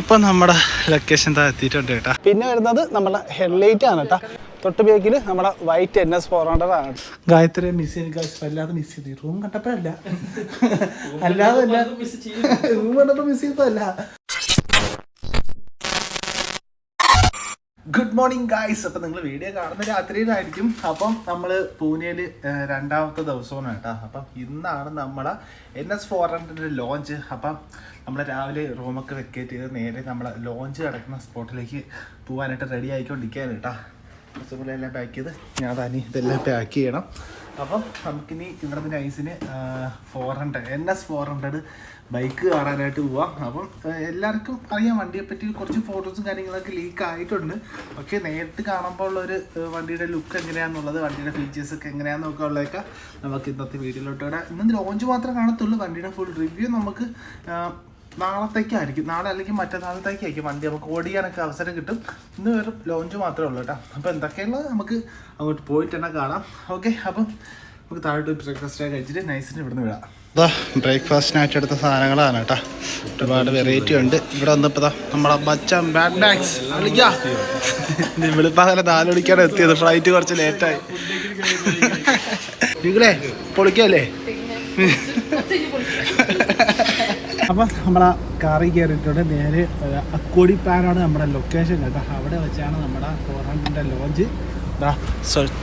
അപ്പൊ നമ്മുടെ ലൊക്കേഷൻ താ എത്തിയിട്ടുണ്ട് കേട്ടാ. പിന്നെ വരുന്നത് നമ്മുടെ ഹെഡ്ലൈറ്റ് ആണ് കേട്ടോ. തൊട്ട് ബേക്കിൽ നമ്മുടെ white N S four hundred ആണ്. ഗായത്രി മിസ് ചെയ്ത് വല്ലാതെ മിസ് ചെയ്തു. റൂം കണ്ടപ്പോഴല്ല അല്ലാതെ അല്ല. റൂം കണ്ടപ്പോ മിസ് ചെയ്തതല്ല. ഗുഡ് മോർണിംഗ് ഗായ്സ് അപ്പം നിങ്ങൾ വീഡിയോ കാണുന്ന രാത്രിയിലായിരിക്കും. അപ്പം നമ്മൾ പൂനെയിൽ രണ്ടാമത്തെ ദിവസമാണ് കേട്ടോ. അപ്പം ഇന്നാണ് നമ്മളെ എൻ എസ് ഫോർ ഹൺഡ്രഡിന്റെ ലോഞ്ച് അപ്പം നമ്മൾ രാവിലെ റൂമൊക്കെ വെക്കേറ്റ് ചെയ്ത് നേരെ നമ്മളെ ലോഞ്ച് കിടക്കുന്ന സ്പോട്ടിലേക്ക് പോകാനായിട്ട് റെഡി ആയിക്കൊണ്ടിരിക്കുകയാണ് കേട്ടോ. എല്ലാം പാക്ക് ചെയ്ത് ഞാൻ തന്നെ ഇതെല്ലാം പാക്ക് ചെയ്യണം. അപ്പം നമുക്കിനി ഇവിടെ ഐസിന് four hundred N S four hundred bike കാണാനായിട്ട് പോവാം. അപ്പം എല്ലാവർക്കും അറിയാം വണ്ടിയെ പറ്റി കുറച്ച് ഫോട്ടോസും കാര്യങ്ങളൊക്കെ ലീക്ക് ആയിട്ടുണ്ട്. പക്ഷേ നേരിട്ട് കാണുമ്പോൾ ഉള്ളൊരു വണ്ടിയുടെ ലുക്ക് എങ്ങനെയാണെന്നുള്ളത് വണ്ടിയുടെ ഫീച്ചേഴ്സ് ഒക്കെ എങ്ങനെയാണെന്നൊക്കെ ഉള്ളതൊക്കെ നമുക്ക് ഇന്നത്തെ വീഡിയോയിലോട്ട് വരാം ഇന്ന് ലോഞ്ച് മാത്രമേ കാണത്തുള്ളൂ. വണ്ടിയുടെ ഫുൾ റിവ്യൂ നമുക്ക് നാളത്തേക്കായിരിക്കും. നാളെ അല്ലെങ്കിൽ മറ്റന്നാളത്തേക്കായിരിക്കും വണ്ടി. നമുക്ക് ഓടിക്കാനൊക്കെ അവസരം കിട്ടും. ഇന്ന് വെറും ലോഞ്ച് മാത്രമേ ഉള്ളൂ കേട്ടോ. അപ്പോൾ എന്തൊക്കെയുള്ളത് നമുക്ക് അങ്ങോട്ട് പോയിട്ട് തന്നെ കാണാം. ഓക്കെ അപ്പം നമുക്ക് താഴോട്ട് ബ്രേക്ക്ഫാസ്റ്റ് കഴിച്ചിട്ട് നൈസിന് ഇവിടുന്ന് വിടാം. ഇതാ ബ്രേക്ക്ഫാസ്റ്റിനായിട്ട് എടുത്ത സാധനങ്ങളാണ് കേട്ടോ. ഒരുപാട് വെറൈറ്റി ഉണ്ട്. ഇവിടെ വന്നപ്പോൾ ദാ നമ്മുടെ ബച്ച ബാഡ് ബാഗ്സ് വെളുപ്പാകലെ നാല് മണിക്കാണ് എത്തിയത്. ഫ്ലൈറ്റ് കുറച്ച് ലേറ്റായി നിങ്ങളെ പൊളിക്കല്ലേ? അപ്പം നമ്മളെ കാറിൽ കയറിയിട്ടുണ്ട് നേരെ അക്കോടി പാനാണ് നമ്മുടെ ലൊക്കേഷൻ കേട്ടോ അവിടെ വെച്ചാണ് നമ്മുടെ ഫോർ ഹൺഡ്രഡിന്റെ ലോഞ്ച്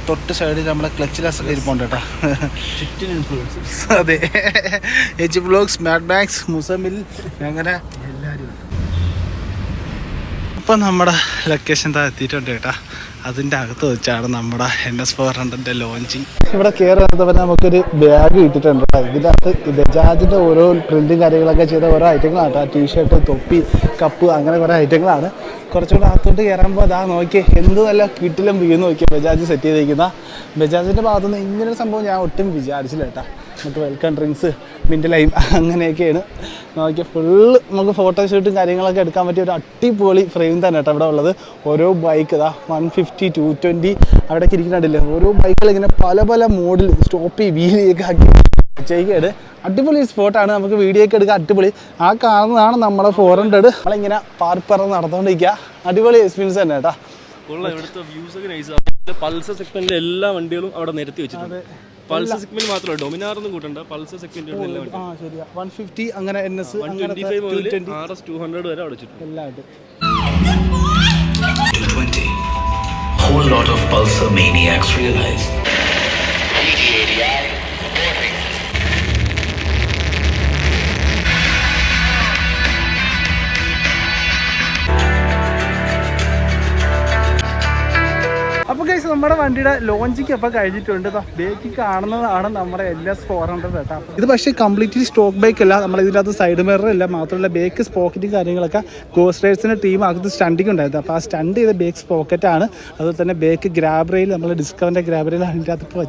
തൊട്ട് സൈഡിൽ നമ്മളെ ക്ലച്ചിൽ ഇരിപ്പുണ്ട് കേട്ടോ. അതെ. എച്ച് ബ്ലോഗ്സ് മാഡ് ബാഗ്സ് മുസമിൽ അങ്ങനെ എല്ലാവരും ഇപ്പം നമ്മുടെ ലൊക്കേഷൻ താ എത്തിയിട്ടുണ്ട് കേട്ടോ. അതിന്റെ അകത്ത് വെച്ചാണ് നമ്മുടെ എൻ എസ് ഫോർ ഹൺഡ്രഡിന്റെ ലോഞ്ചിങ് ഇവിടെ കയറി വന്നപ്പോൾ നമുക്കൊരു ബാഗ് ഇട്ടിട്ടുണ്ട് ഇതിനകത്ത് ബജാജിന്റെ ഓരോ പ്രിന്റും കാര്യങ്ങളൊക്കെ ചെയ്ത ഓരോ ഐറ്റങ്ങളാണ് കേട്ടോ ടീഷർട്ട് തൊപ്പി കപ്പ് അങ്ങനെ കുറേ ഐറ്റങ്ങളാണ് കുറച്ചുകൂടെ അകത്തോട്ട് കയറുമ്പോൾ അതാ നോക്കിയേ എന്ത് നല്ല കിട്ടിലും വീണ് നോക്കിയാൽ ബജാജ് സെറ്റ് ചെയ്തിരിക്കുന്ന. ബജാജിന്റെ ഭാഗത്തുനിന്ന് ഇങ്ങനൊരു സംഭവം ഞാൻ ഒട്ടും വിചാരിച്ചില്ല കേട്ടോ നമുക്ക് വെൽക്കം ഡ്രിങ്ക്സ് മിന്റ് ലൈം അങ്ങനെയൊക്കെയാണ്. നോക്കിയ ഫുള്ള് നമുക്ക് ഫോട്ടോഷൂട്ടും കാര്യങ്ങളൊക്കെ എടുക്കാൻ പറ്റിയ ഒരു അടിപൊളി ഫ്രെയിം തന്നെ കേട്ടോ ഇവിടെ ഉള്ളത്. ഓരോ ബൈക്ക് ഇതാ വൺ ഫിഫ്റ്റി ടു ട്വന്റി അവിടേക്ക് ഇരിക്കുന്നുണ്ടല്ലേ? ഓരോ ബൈക്കുകൾ ഇങ്ങനെ പല പല മോഡിൽ സ്റ്റോപ്പ് വീലിയൊക്കെ ആക്കി ചെയ്യുകയാണ് അടിപൊളി സ്പോട്ടാണ് നമുക്ക് വീഡിയോ ഒക്കെ എടുക്കാൻ അടിപൊളി. ആ കാണുന്നതാണ് നമ്മുടെ ഫോർ ഹൺഡ്രഡ് നമ്മളിങ്ങനെ പാർക്ക് പറന്ന് നടന്നുകൊണ്ടിരിക്കുക അടിപൊളി എക്സ്പീരിയൻസ് തന്നെ കേട്ടോ. ഇവിടുത്തെ വ്യൂസ് ഒക്കെ പൾസർ സെഗ്മെന്റിലെ എല്ലാ വണ്ടികളും അവിടെ നിരത്തി വെച്ചിട്ടുണ്ട്. പൾസർ സെഗ്മെന്റ് മാത്രമല്ല ഡൊമിനാറൊന്നും കൂട്ടണ്ട. പൾസർ സെഗ്മെന്റ് ആ ശരിയാ. വൺ ഫിഫ്റ്റി അങ്ങനെ N S R S two hundred വരെ അടച്ചിട്ടുണ്ട്. എല്ലാം ഉണ്ട്. 20. Whole lot of Pulsar maniacs realized. അപ്പോൾ ഗൈസ് നമ്മുടെ വണ്ടിയുടെ ലോഞ്ചിങ് അപ്പോൾ കഴിഞ്ഞിട്ടുണ്ട്. ബേക്ക് കാണുന്നതാണ് നമ്മുടെ എൽ എസ് ഫോർ ഹൺഡ്രഡ് കേട്ടോ ഇത് പക്ഷേ കംപ്ലീറ്റ്ലി സ്റ്റോക്ക് ബൈക്ക് അല്ല. നമ്മൾ ഇതിനകത്ത് സൈഡ് മിറർ ഇല്ല മാത്രമല്ല ബേക്ക് സ്പോക്കറ്റും കാര്യങ്ങളൊക്കെ ഗോസ് റൈഡ്സിന്റെ ടീം അകത്ത് സ്റ്റണ്ടിങ് ഉണ്ടായിരുന്നു. അപ്പോൾ ആ സ്റ്റണ്ട് ചെയ്ത ബേക്ക് സ്പോക്കറ്റ് ആണ്. അതുപോലെ തന്നെ ബേക്ക് ഗ്രാബ് റെയിൽ നമ്മൾ ഡിസ്കവറിന്റെ ഗ്രാബ് റെയിൽ അതിന്റെ അകത്ത് ഇപ്പോൾ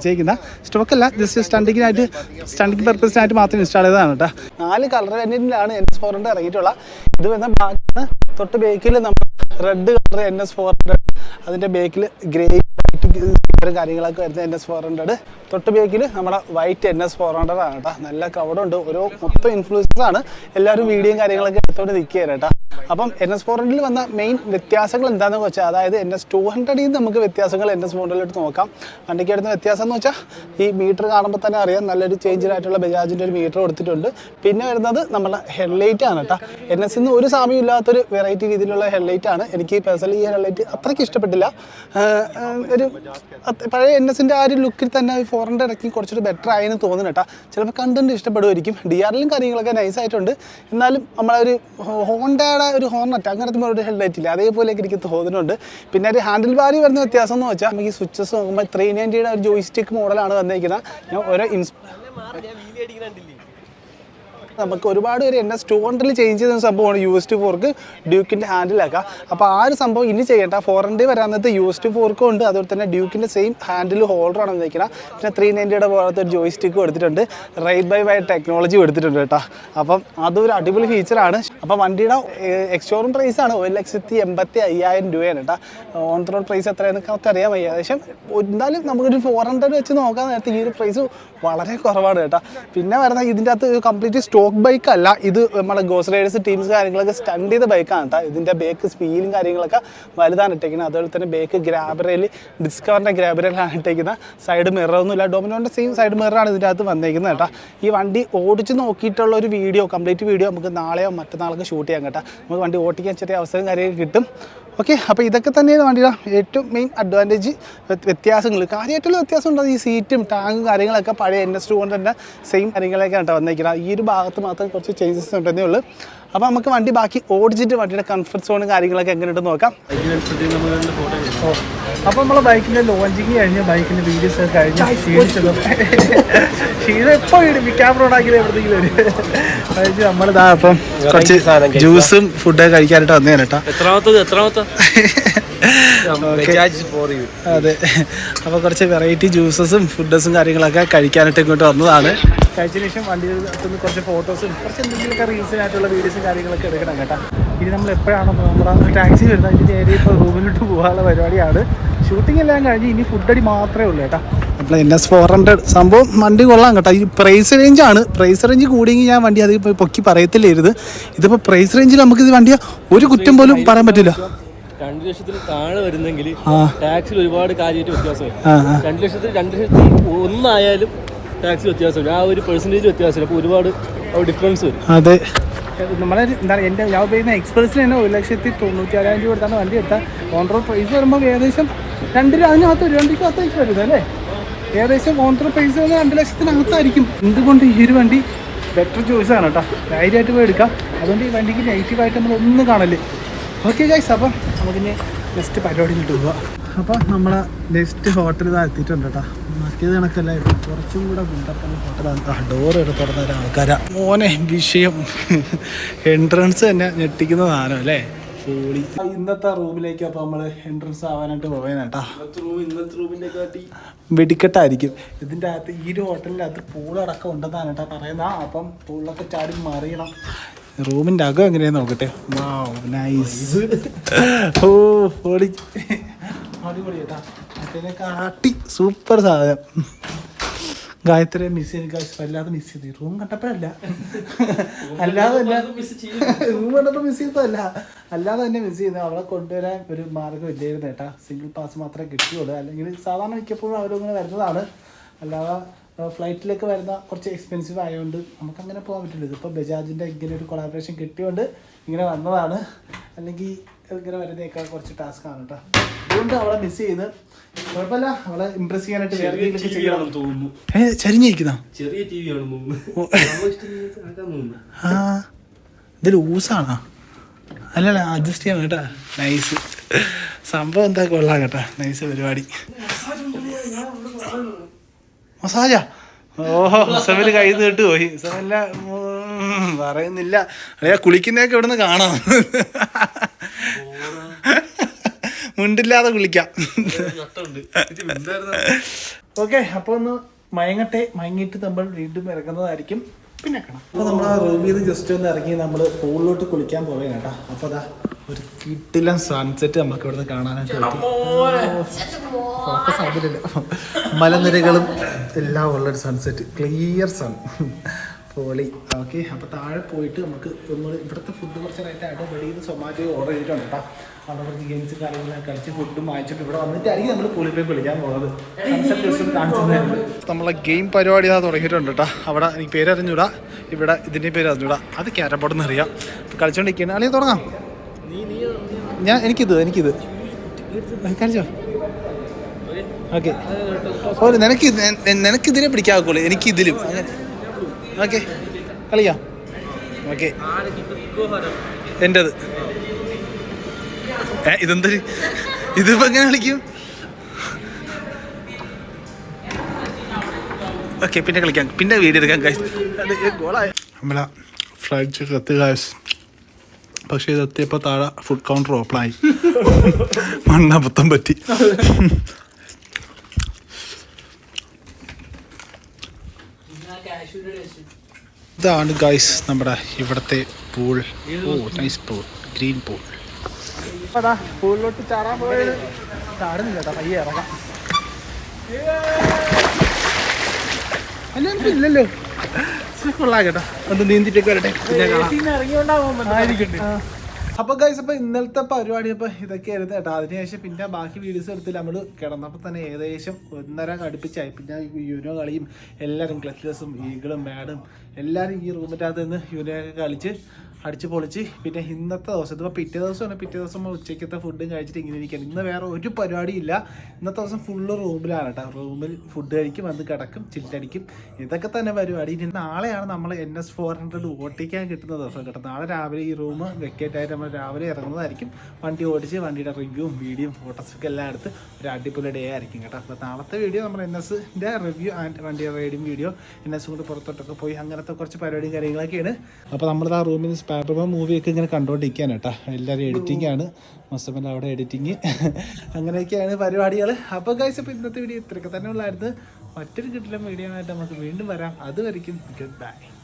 സ്റ്റോക്ക് അല്ല ജസ്റ്റ് സ്റ്റണ്ടിങ്ങിനായിട്ട് സ്റ്റണ്ടിങ് പർപ്പസിനായിട്ട് മാത്രം ഇൻസ്റ്റാൾ ചെയ്തതാണ് കേട്ടോ. നാല് കളർ വേരിയന്റിലാണ് എൻ എസ് ഫോർ ഹൺഡ്രഡ് ഇറങ്ങിയിട്ടുള്ള ഇത് വരുന്ന ബാക്കിന് തൊട്ട് ബേക്കിൽ നമ്മൾ red colour N S four hundred അതിന്റെ ബേക്കിൽ ഗ്രേ വൈറ്റ് കാര്യങ്ങളൊക്കെ വരുന്ന എൻ എസ് ഫോർ ഹൺഡ്രഡ് തൊട്ട് ബേക്കിൽ നമ്മുടെ white N S four hundred ആണ് കേട്ടോ നല്ല കവടുണ്ട് ഓരോ മൊത്തം ഇൻഫ്ലുവൻസസ് ആണ്. എല്ലാവരും വീഡിയോയും കാര്യങ്ങളൊക്കെ എടുത്തോണ്ട് നിൽക്കുകയാണ് കേട്ടോ അപ്പം എൻ എസ് ഫോർ ഹൺഡ്രഡിൽ വന്ന മെയിൻ വ്യത്യാസങ്ങൾ എന്താണെന്ന് വെച്ചാൽ അതായത് എൻ എസ് ടു ഹൺഡ്രഡിൽ നിന്ന് നമുക്ക് വ്യത്യാസങ്ങൾ എൻ എസ് ഫോർ ഹൺഡ്രഡിൽ എടുത്ത് നോക്കാം. വണ്ടിക്ക് എടുത്ത വ്യത്യാസം എന്ന് വെച്ചാൽ ഈ മീറ്റർ കാണുമ്പോൾ തന്നെ അറിയാം നല്ലൊരു ചേഞ്ചിനായിട്ടുള്ള ബജാജിന്റെ ഒരു മീറ്റർ കൊടുത്തിട്ടുണ്ട്. പിന്നെ വരുന്നത് നമ്മുടെ ഹെഡ്ലൈറ്റ് ആണ് കേട്ടോ എൻ എസ് ഇന്ന് ഒരു സാമ്യം ഇല്ലാത്തൊരു വെറൈറ്റി രീതിയിലുള്ള ഹെഡ്ലൈറ്റ് ആണ്. എനിക്ക് പേഴ്സണലി ഈ ഹെഡ്ലൈറ്റ് അത്രയ്ക്ക് ഇഷ്ടപ്പെട്ടില്ല. ഒരു പഴയ എൻ എസിന്റെ ആ ഒരു ലുക്കിൽ തന്നെ ഫോർ ഹൺഡ്രഡ് ഇറക്കി കുറച്ചൊരു ബെറ്റർ ആയെന്ന് തോന്നുന്നു കേട്ടോ. ചിലപ്പോൾ കണ്ടന്റ് ഇഷ്ടപ്പെടുമായിരിക്കും. ഡി ആറിലും കാര്യങ്ങളൊക്കെ നൈസ് ആയിട്ടുണ്ട്. എന്നാലും ഒരു ഹോണ്ടയുടെ ഒരു ഹോർണറ്റ് അങ്ങനത്തെ ഒരു ഹെഡ്ലൈറ്റ് ഇല്ല അതേപോലെയൊക്കെ എനിക്ക് തോന്നുന്നുണ്ട്. പിന്നെ ഒരു ഹാൻഡിൽ ബാരി വരുന്ന വ്യത്യാസം എന്ന് വെച്ചാൽ നമുക്ക് ഈ സ്വിച്ചസ് നോക്കുമ്പോൾ ത്രീ നയന്റിയുടെ ഒരു ജോയിസ്റ്റിക് മോഡലാണ് വന്നിരിക്കുന്നത് ഞാൻ ഓരോ ഇൻസ് നമുക്ക് ഒരുപാട് പേര് എന്നെ ഹൺഡ്രഡിൽ ചേഞ്ച് ചെയ്യുന്ന സംഭവമാണ് യു എസ് ടു ഫോർക്ക് ഡ്യൂക്കിന്റെ ഹാൻഡിലാക്കുക അപ്പോൾ ആ ഒരു സംഭവം ഇനി ചെയ്യേണ്ട. ഫോർ ഹൺഡ്രഡ് വരാനത്ത് യു എസ് ടു ഫോർക്കും ഉണ്ട്. അതുപോലെ തന്നെ ഡ്യൂക്കിന്റെ സെയിം ഹാൻഡിൽ ഹോൾഡറാണ് വന്നിരിക്കുന്നത് പിന്നെ ത്രീ നയന്റിയുടെ പോലത്തെ ഒരു ജോയ് സ്റ്റിക്ക് കൊടുത്തിട്ടുണ്ട് റൈഡ് ബൈ ബൈ ടെക്നോളജി കൊടുത്തിട്ടുണ്ട് കേട്ടോ. അപ്പം അതൊരു അടിപൊളി ഫീച്ചറാണ് അപ്പോൾ വണ്ടിയുടെ എക്സ്റ്റോറും പ്രൈസാണ് ഒരു ലക്ഷത്തി എൺപത്തി അയ്യായിരം രൂപയാണ് കേട്ടോ. ഓൺ റോഡ് പ്രൈസ് എത്രയാണെന്ന് നമുക്ക് അറിയാൻ വയ്യ. ഏകദേശം എന്തായാലും നമുക്കൊരു ഫോർ ഹൺഡ്രഡ് വെച്ച് നോക്കാൻ നേരത്തെ ഈ ഒരു പ്രൈസ് വളരെ കുറവാണ് കേട്ടോ. പിന്നെ വരുന്ന ഇതിന്റെ അകത്ത് കംപ്ലീറ്റ് സ്റ്റോക്ക് സ്റ്റോക്ക് ബൈക്ക് അല്ല ഇത് നമ്മുടെ ഗോസ് റൈഡേഴ്സ് ടീംസ് കാര്യങ്ങളൊക്കെ സ്റ്റണ്ട് ചെയ്ത ബൈക്കാണ് കേട്ടോ ഇതിന്റെ ബേക്ക് സ്പീലും കാര്യങ്ങളൊക്കെ വലുതാണ് ഇട്ടേക്കുന്നത് അതുപോലെ തന്നെ ബേക്ക് ഗ്രാബറയിൽ ഡിസ്കവറിന്റെ ഗ്രാബറയിലാണ് ഇട്ടേക്കുന്നത് സൈഡ് മിററൊന്നുമില്ല ഡൊമിനോന്റെ സെയിം സൈഡ് മിററാണ് ഇതിന്റെ അകത്ത് വന്നേക്കുന്നത് കേട്ടോ ഈ വണ്ടി ഓടിച്ച് നോക്കിയിട്ടുള്ള ഒരു വീഡിയോ കംപ്ലീറ്റ് വീഡിയോ നമുക്ക് നാളെയോ മറ്റന്നാളൊക്കെ ഷൂട്ട് ചെയ്യാൻ കേട്ടോ. നമുക്ക് വണ്ടി ഓടിക്കാൻ ചെറിയ അവസരം കാര്യമൊക്കെ കിട്ടും. ഓക്കെ അപ്പോൾ ഇതൊക്കെ തന്നെയാണ് വണ്ടിയുടെ ഏറ്റവും മെയിൻ അഡ്വാന്റേജ് വ്യത്യാസങ്ങൾ കാര്യമായിട്ടുള്ള വ്യത്യാസം ഉണ്ടാകും ഈ സീറ്റും ടാങ്കും കാര്യങ്ങളൊക്കെ പഴയ എൻ എസ് ടു കൊണ്ട് തന്നെ സെയിം കാര്യങ്ങളൊക്കെ കേട്ടോ വന്നേക്കുന്നത് ഈ ഒരു ഭാഗത്ത് മാത്രം കുറച്ച് ചേഞ്ചസ് ഉണ്ടെന്നേ ഉള്ളൂ. അപ്പോൾ നമുക്ക് വണ്ടി ബാക്കി ഓടിച്ചിട്ട് വണ്ടിയുടെ കംഫർട്ട് സോണും കാര്യങ്ങളൊക്കെ എങ്ങനെ എങ്ങനെയുണ്ടെന്ന് നോക്കാം. അപ്പൊ അപ്പോൾ ബൈക്കിന്റെ ബൈക്കിന്റെ ലോഞ്ചിങ് കഴിഞ്ഞ ബൈക്കിന്റെ വീഡിയോസ് ഒക്കെ കഴിഞ്ഞ് ക്ഷീണിച്ചത്. ക്ഷീണം എപ്പോൾ വരും ക്യാമറ വരും കഴിച്ച് നമ്മളിതാ അപ്പം കുറച്ച് ജ്യൂസും ഫുഡൊക്കെ കഴിക്കാനായിട്ട് വന്നേനെ കേട്ടോ. എത്രാമത്തത് എത്രാമത്തെ അതെ. അപ്പോൾ കുറച്ച് വെറൈറ്റി ജ്യൂസസും ഫുഡസും കാര്യങ്ങളൊക്കെ കഴിക്കാനായിട്ട് ഇങ്ങോട്ട് വന്നതാണ്. കഴിച്ചതിന് ശേഷം വണ്ടിയിൽ നിന്ന് കുറച്ച് ഫോട്ടോസും കുറച്ച് എന്തെങ്കിലുമൊക്കെ റീൽസിനായിട്ടുള്ള വീഡിയോസും കാര്യങ്ങളൊക്കെ എടുക്കണം കേട്ടോ. ഇനി നമ്മൾ എപ്പോഴാണോ നമ്മുടെ ടാക്സി വരുന്നത്. അതിന്റെ നേരെ ഇപ്പോൾ റൂമിലോട്ട് പോകാനുള്ള പരിപാടിയാണ്. ഷൂട്ടിംഗ് എല്ലാം കഴിഞ്ഞ് ഇനി ഫുഡ് അടി മാത്രമേ ഉള്ളൂ കേട്ടോ. അപ്പോൾ എൻ എസ് ഫോർ ഹൺഡ്രഡ് സംഭവം വണ്ടി കൊള്ളാം കേട്ടോ. ഈ പ്രൈസ് റേഞ്ചാണ് ആണ്. പ്രൈസ് റേഞ്ച് കൂടിയെങ്കിൽ ഞാൻ വണ്ടി അത് ഇപ്പോൾ പൊക്കി പറയത്തില്ലായിരുന്നു. ഇതിപ്പോൾ പ്രൈസ് റേഞ്ചിൽ നമുക്ക് ഇത് വണ്ടി ഒരു കുറ്റം പോലും പറയാൻ പറ്റില്ല. രണ്ട് ലക്ഷത്തിൽ താഴെ വരുന്നെങ്കിൽ ടാക്സിൽ ഒരുപാട് കാര്യമായിട്ട് വ്യത്യാസം വരും ആ ആ. രണ്ട് ലക്ഷത്തിൽ രണ്ട് ലക്ഷത്തി ഒന്നായാലും ടാക്സ് വ്യത്യാസം വരും ആ ഒരു പെർസെന്റേജ് വ്യത്യാസം അപ്പോൾ ഒരുപാട് ഡിഫറൻസ് വരും. അതെ. നമ്മളെ എന്താണ് എന്റെ ഞാൻ ഉപയോഗിക്കുന്ന എക്സ്പ്രസിന് തന്നെ ഒരു ലക്ഷത്തി തൊണ്ണൂറ്റി ആറായിരം രൂപ എടുത്താണ് വണ്ടി എടുത്താൽ ഓൺ റോഡ് പ്രൈസ് വരുമ്പോൾ ഏകദേശം രണ്ട് രൂപ അതിനകത്ത് ഒരു വണ്ടിക്ക് അകത്തേക്ക് വരുന്നത് അല്ലേ? ഏകദേശം ഓൺ റോഡ് പ്രൈസ് വന്ന് രണ്ട് ലക്ഷത്തിനകത്തായിരിക്കും. എന്തുകൊണ്ട് ഈ ഒരു വണ്ടി ബെറ്റർ ചോയ്സ് ആണ് കേട്ടോ. ധൈര്യമായിട്ട് പോയി എടുക്കാം. അതുകൊണ്ട് ഈ വണ്ടിക്ക് നെഗറ്റീവായിട്ട് നമ്മൾ ഒന്നും കാണല്ലേ. ഓക്കെ ഗൈസ് അപ്പം നമുക്കിനി നെക്സ്റ്റ് പരിപാടി പോവാം. അപ്പോൾ നമ്മൾ നെക്സ്റ്റ് ഹോട്ടൽ ഇതാ എത്തിയിട്ടുണ്ട് കേട്ടോ. മറ്റേത് കണക്കല്ലായിരുന്നു. കുറച്ചും കൂടെ ആ ഹോട്ടലാണ് ഡോർ വരെ തുറന്ന ഒരു ആൾക്കാരാ. മോനെ വിഷയം. എൻട്രൻസ് തന്നെ ഞെട്ടിക്കുന്ന സാധനം അല്ലേ? പോളി ഇന്നത്തെ റൂമിലേക്ക് അപ്പോൾ നമ്മൾ എൻട്രൻസ് ആവാനായിട്ട് പോവേനേട്ടാ ഇന്നത്തെ റൂമിന്റെ കാട്ടി. വെടിക്കെട്ടായിരിക്കും. ഇതിന്റെ അകത്ത് ഈ ഒരു ഹോട്ടലിന്റെ അകത്ത് പൂളടക്കം ഉണ്ടെന്നാണ് കേട്ടോ പറയുന്നത്. അപ്പം പൂളൊക്കെ ചാടി മറിയണം റൂമിന്റെ അകം എങ്ങനെയാ നോക്കട്ടെ? വാവ് നൈസ് ഓ പൊളി അടിപൊളി കേട്ടാ കാട്ടി. സൂപ്പർ സാധനം. ഗായത്രി മിസ് ചെയ്ത് വല്ലാതെ മിസ് ചെയ്തു. റൂം കണ്ടപ്പോഴല്ല. അല്ലാതെ റൂം കണ്ടപ്പോൾ മിസ് ചെയ്തതല്ല. അല്ലാതെ തന്നെ മിസ് ചെയ്യുന്നത് അവളെ കൊണ്ടുവരാൻ ഒരു മാർഗം ഇല്ലായിരുന്നു കേട്ടാ സിംഗിൾ പാസ് മാത്രമേ കിട്ടിയുള്ളൂ. അല്ലെങ്കിൽ സാധാരണ മിക്കപ്പോഴും അവരങ്ങനെ വരുന്നതാണ്. അല്ലാതെ ഫ്ലൈറ്റിലേക്ക് വരുന്ന കുറച്ച് എക്സ്പെൻസീവ് ആയതുകൊണ്ട് നമുക്ക് അങ്ങനെ പോകാൻ പറ്റില്ല. ഇതിപ്പോൾ ബജാജിന്റെ ഇങ്ങനെ ഒരു കൊളാബറേഷൻ കിട്ടിയോണ്ട് ഇങ്ങനെ വന്നതാണ്. അല്ലെങ്കിൽ ഇങ്ങനെ വരുന്നേക്കാൾ കുറച്ച് ടാസ്ക് ആണ് കേട്ടോ അതുകൊണ്ട് അവളെ മിസ് ചെയ്ത് കുഴപ്പമില്ല. അവളെ ചെയ്യാനായിട്ട് വേറെ എന്തെങ്കിലുമൊക്കെ തോന്നുന്നു. ഏ ചരിഞ്ഞിരിക്കുന്ന? ചെറിയ ടി വി ആണെന്ന് തോന്നുന്നു. ആക്കാൻ തോന്നുന്നു. ആ ഇത് ലൂസാണോ? അല്ലല്ല അഡ്ജസ്റ്റ് ചെയ്യാം കേട്ടാ. നൈസ് സംഭവം എന്താ കൊള്ളാം കേട്ടാ. നൈസ് പരിപാടി. മസാജാ? ഓഹോ സെവൽ കൈ നീട്ട് പോയി. സെവല്ല പറയുന്നില്ല. അളിയാ കുളിക്കുന്നതൊക്കെ ഇവിടുന്ന് കാണാം. മുണ്ടില്ലാതെ വിളിക്കാം. ഓക്കെ അപ്പൊ ഒന്ന് മയങ്ങട്ടെ മയങ്ങിയിട്ട് നമ്മൾ വീണ്ടും ഇറങ്ങുന്നതായിരിക്കും. പിന്നെ കാണാം. അപ്പോൾ നമ്മൾ ആ റൂമിൽ നിന്ന് ജസ്റ്റ് ഒന്ന് ഇറങ്ങി നമ്മൾ പൂളിലോട്ട് കുളിക്കാൻ പോവുകയാണ് കേട്ടോ. അപ്പോൾ അതാ ഒരു കിട്ടില്ല സൺസെറ്റ് നമുക്ക് ഇവിടുന്ന് കാണാനായിട്ട് മലനിരകളും എല്ലാം ഉള്ളൊരു സൺസെറ്റ് ക്ലിയർ സൺ പോളി. ഓക്കെ അപ്പോൾ താഴെ പോയിട്ട് നമുക്ക് നമ്മൾ ഇവിടുത്തെ ഫുഡ് കുറച്ച് നേരമായിട്ട് അവിടെ വെളിയിൽ നിന്ന് സൊമാറ്റോ ഓർഡർ ചെയ്തിട്ടുണ്ട് കേട്ടോ. അവിടെ കുറച്ച് ഗെയിംസ് കാര്യങ്ങളൊക്കെ കളിച്ച് ഫുഡും വാങ്ങിച്ചിട്ട് ഇവിടെ വന്നിട്ടായിരിക്കും നമ്മൾ പോയി വിളിക്കാൻ പോകുന്നത് നമ്മളെ ഗെയിം പരിപാടി അത് തുടങ്ങിയിട്ടുണ്ട് കേട്ടോ. അവിടെ എനിക്ക് പേര് അറിഞ്ഞൂടാ ഇവിടെ ഇതിന്റെ പേര് അറിഞ്ഞൂടാ അത് ക്യാരംബോർഡ് എന്നറിയാം അറിയാം. കളിച്ചുകൊണ്ടിരിക്കുകയാണ് അല്ലെങ്കിൽ തുടങ്ങാം. ഞാൻ എനിക്കിത് എനിക്കിത്. കളിച്ചോ. ഓക്കെ. ഓ നിനക്ക് നിനക്കിതിനെ പിടിക്കാക്കുള്ളൂ എനിക്കിതിലും. അങ്ങനെ പിടിക്കാവുള്ളൂ എനിക്ക് ഇതിലും ഓക്കെ. കളിക്കാം. ഓക്കെ. എന്റെത് ഏ ഇതെന്തൊരു ഇതിപ്പോ എങ്ങനെ കളിക്കും? ഓക്കെ പിന്നെ കളിക്കാം. പിന്നെ വീഡിയോ എടുക്കാം ഗൈസ് നമ്മളെ ഫ്ലൈറ്റ് കത്ത് ഗൈസ് പക്ഷേ ഇതെത്തിയപ്പോൾ താഴെ ഫുഡ് കൗണ്ടർ ഓപ്പണായി പുത്തം പറ്റി. ഇതാണ് ഗൈസ് നമ്മുടെ ഇവിടുത്തെ pool oh nice pool green pool പൂളിലോട്ട് ചാടാൻ പോയത്. ചാടുന്നില്ല കേട്ടോ പയ്യെ ഇറങ്ങാം. അല്ല എനിക്ക് ഇല്ലല്ലോ. കൊള്ളാം കേട്ടോ. ഒന്ന് നീന്തിട്ടൊക്കെ വരട്ടെ. പിന്നെ കാണാം ആയിരിക്കട്ടെ അപ്പൊ ഗൈസ് അപ്പൊ ഇന്നലത്തെ പരിപാടി അപ്പൊ ഇതൊക്കെയായിരുന്നു കേട്ടോ. അതിനുശേഷം പിന്നെ ബാക്കി വീഡിയോസ് എടുത്തില്ല. നമ്മൾ കിടന്നപ്പോൾ തന്നെ ഏകദേശം ഒന്നര അടുപ്പിച്ചായി പിന്നെ യുനോ കളിയും എല്ലാവരും ക്ലച്ചസും ഈഗിളും മാഡും എല്ലാവരും ഈ റൂമിന്റെ അകത്ത് നിന്ന് യുനോ ഒക്കെ കളിച്ച് അടിച്ച് പൊളിച്ച് പിന്നെ ഇന്നത്തെ ദിവസം ഇതിപ്പോൾ പിറ്റേ ദിവസമാണ് പിറ്റേ ദിവസം ഉച്ചയ്ക്കത്തെ ഫുഡും കഴിച്ചിട്ട് ഇങ്ങനെ ഇരിക്കുകയാണ് ഇന്ന് വേറെ ഒരു പരിപാടിയും ഇല്ല ഇന്നത്തെ ദിവസം ഫുള്ള് റൂമിലാണ് കേട്ടോ റൂമിൽ ഫുഡ് കഴിക്കും അത് കിടക്കും ചില്ലടിക്കും ഇതൊക്കെ തന്നെ പരിപാടി. ഇനി നാളെയാണ് നമ്മൾ എൻ എസ് ഫോർ ഹൺഡ്രഡ് ഓട്ടിക്കാൻ കിട്ടുന്ന ദിവസം കേട്ടോ. നാളെ രാവിലെ ഈ റൂം വെക്കേറ്റ് ആയിട്ട് നമ്മൾ രാവിലെ ഇറങ്ങുന്നതായിരിക്കും. വണ്ടി ഓടിച്ച് വണ്ടിയുടെ റിവ്യൂവും വീഡിയോയും ഫോട്ടോസൊക്കെ എല്ലാം എടുത്ത് ഒരു അടിപൊളി ഡേ ആയിരിക്കും കേട്ടോ. അപ്പോൾ നാളത്തെ വീഡിയോ നമ്മൾ എൻ എസിന്റെ റിവ്യൂ ആൻഡ് വണ്ടിയുടെ റൈഡിങ് വീഡിയോ എൻ എസ് കൊണ്ട് പുറത്തോട്ടൊക്കെ പോയി അങ്ങനത്തെ കുറച്ച് പരിപാടിയും കാര്യങ്ങളൊക്കെയാണ്. അപ്പോൾ നമ്മൾ ആ റൂമിൽ സ്പാഡർമാൻ മൂവിയൊക്കെ ഇങ്ങനെ കണ്ടുകൊണ്ടിരിക്കുകയാണ് കേട്ടോ. എല്ലാവരും എഡിറ്റിംഗ് ആണ്. മസ്തമന്റെ അവിടെ എഡിറ്റിങ് അങ്ങനെയൊക്കെയാണ് പരിപാടികൾ അപ്പോൾ ഗൈസ് അപ്പോൾ ഇന്നത്തെ വീഡിയോ ഇത്രയൊക്കെ തന്നെ ഉള്ളായിരുന്നു. മറ്റൊരു കിട്ടിലും വീഡിയോ ആയിട്ട് നമുക്ക് വീണ്ടും വരാം. അതുവരെയും ഗുഡ് ബൈ